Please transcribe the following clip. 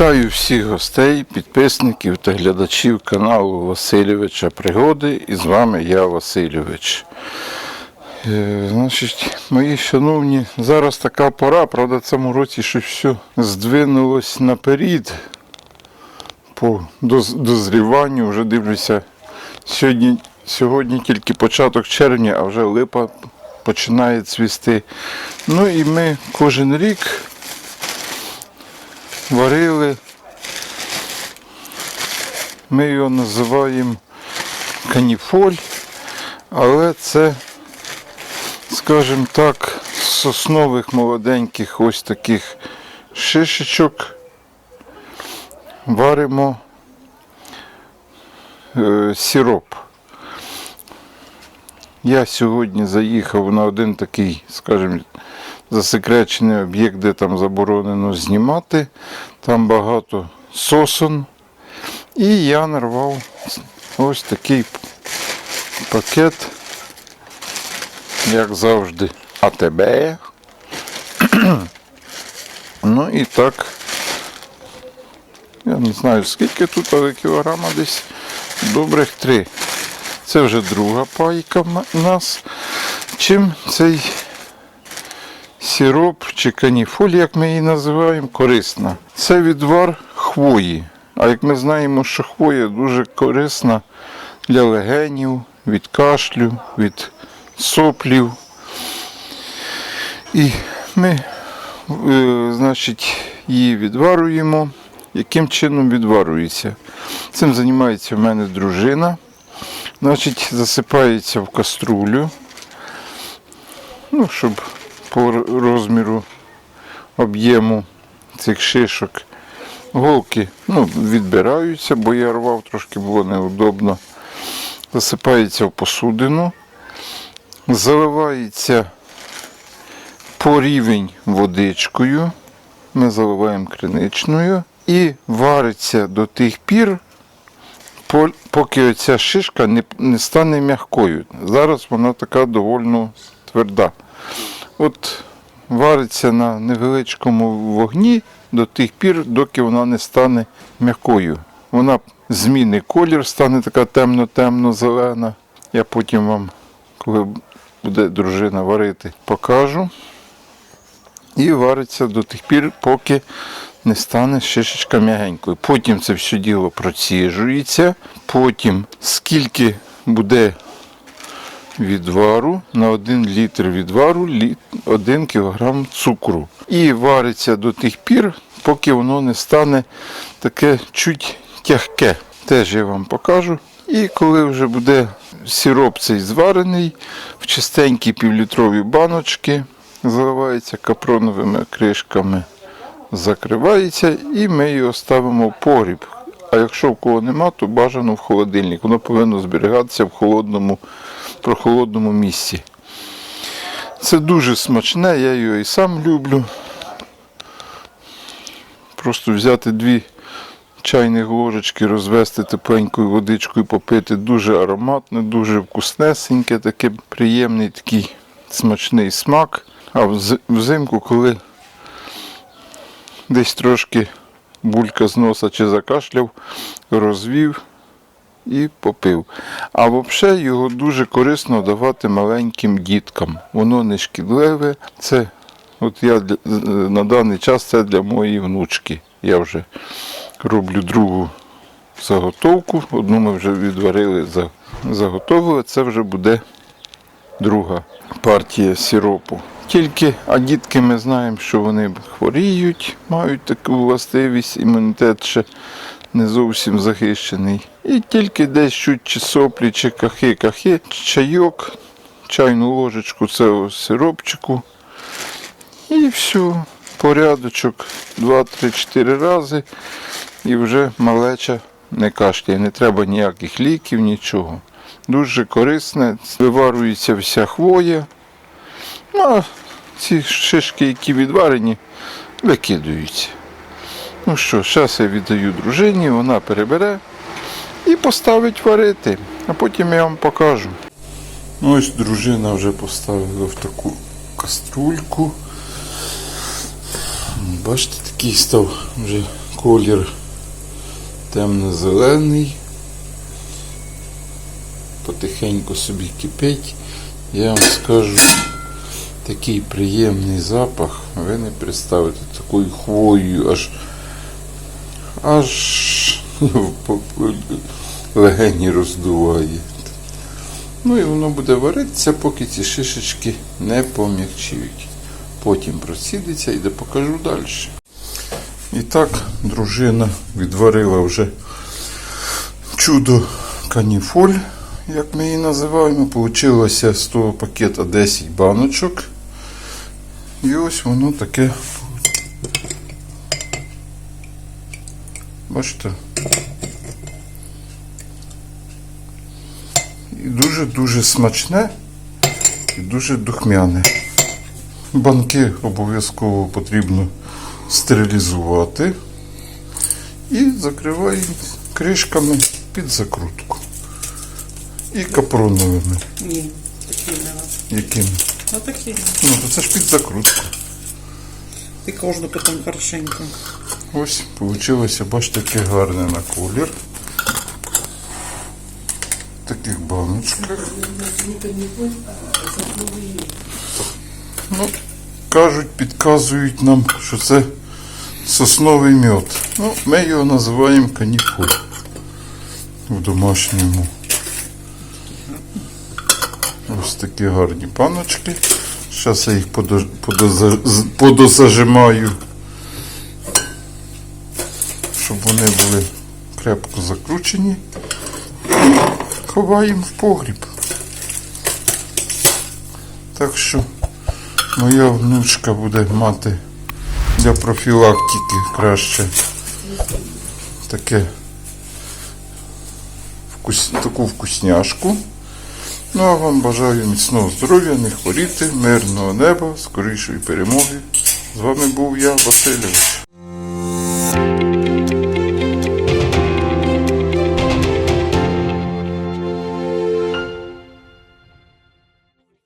Вітаю всіх гостей, підписників та глядачів каналу Васильовича Пригоди. І з вами я Васильович. Е, значить, мої шановні, зараз така пора, правда, в цьому році щось все здвинулось наперед по дозріванню. Вже дивлюся, сьогодні, сьогодні тільки початок червня, а вже липа починає цвісти. Ну і ми кожен рік варили. Ми його називаємо каніфоль, але це, скажімо так, з соснових молоденьких ось таких шишечок варимо е, сироп. Я сьогодні заїхав на один такий, скажімо, засекречений об'єкт, де там заборонено знімати. Там багато сосон. І я нарвав ось такий пакет, як завжди, АТБ. Ну і так, я не знаю скільки тут, але кілограма десь добрих три. Це вже друга пайка в нас. Чим цей сироп чи каніфоль, як ми її називаємо, корисна. Це відвар хвої. А як ми знаємо, що хвоя дуже корисна для легенів, від кашлю, від соплів. І ми, е, значить, її відварюємо. Яким чином відварюється? Цим займається в мене дружина. Значить, засипається в каструлю, ну, щоб по розміру об'єму цих шишок. Голки ну, відбираються, бо я рвав, трошки було неудобно. Засипається в посудину, заливається по рівень водичкою. Ми заливаємо криничною і вариться до тих пір, поки оця шишка не, не стане м'якою. Зараз вона така доволі тверда. От вариться на невеличкому вогні до тих пір, доки вона не стане м'якою. Вона змінить колір, стане така темно-темно-зелена. Я потім вам, коли буде дружина варити, покажу. І вариться до тих пір, поки не стане шишечка м'ягенькою. Потім це все діло проціжується. Потім скільки буде відвару на 1 літр відвару 1 кг цукру. І вариться до тих пір, поки воно не стане таке чуть тягке. Теж я вам покажу. І коли вже буде сироп цей зварений, в чистенькі півлітрові баночки, заливається капроновими кришками, закривається і ми його ставимо в погріб. А якщо в кого нема, то бажано в холодильник. Воно повинно зберігатися в холодному, прохолодному місці. Це дуже смачне, я його і сам люблю. Просто взяти дві чайні ложечки, розвести тепленькою водичкою, попити дуже ароматне, дуже вкуснесеньке, таке приємний такий смачний смак. А вз- взимку, коли десь трошки булька з носа чи закашляв, розвів і попив. А взагалі його дуже корисно давати маленьким діткам. Воно не шкідливе. Це от я на даний час це для моєї внучки. Я вже роблю другу заготовку. Одну ми вже відварили, за- заготовили. Це вже буде друга партія сиропу. Тільки, а дітки ми знаємо, що вони хворіють, мають таку властивість, імунітет ще не зовсім захищений. І тільки десь чуть чи соплі, чи кахи-кахи, чайок, чайну ложечку цього сиропчику. І все, порядочок 2-3-4 рази. І вже малеча не кашляє, не треба ніяких ліків, нічого. Дуже корисне, виварюється вся хвоя. Ну, а ці шишки, які відварені, викидаються. Ну що, зараз я віддаю дружині, вона перебере і поставить варити, а потім я вам покажу. Ну ось дружина вже поставила в таку каструльку. Бачите, такий став вже Колір темно-зелений. Потихеньку собі кипить. Я вам скажу, такий приємний запах. Ви не представите такою хвоєю, аж аж по- легені роздуває. Ну і воно буде варитися, поки ці шишечки не пом'якчіють. Потім просідеться і де покажу далі. І так, дружина відварила вже чудо каніфоль, як ми її називаємо. Получилося з того пакета 10 баночок. І ось воно таке. Бачите? І дуже-дуже смачне і дуже духмяне. Банки обов'язково потрібно стерилізувати і закриваємо кришками під закрутку. І капроновими. Ні, такі не. Якими? Ну такі. Ну, то це ж під закрутку. І кожну потім хорошенько. Ось вийшло, бачите, таке гарне на колір. Таких баночках. Ну, кажуть, підказують нам, що це сосновий мед. Ну, ми його називаємо каніфоль в домашньому. Ось такі гарні паночки. Зараз я їх подо- подоза- подозажимаю, щоб вони були крепко закручені. І ховаємо в погріб. Так що моя внучка буде мати для профілактики краще таке вкус, таку вкусняшку. Ну а вам бажаю міцного здоров'я, не хворіти, мирного неба, скорішої перемоги. З вами був я, Васильович.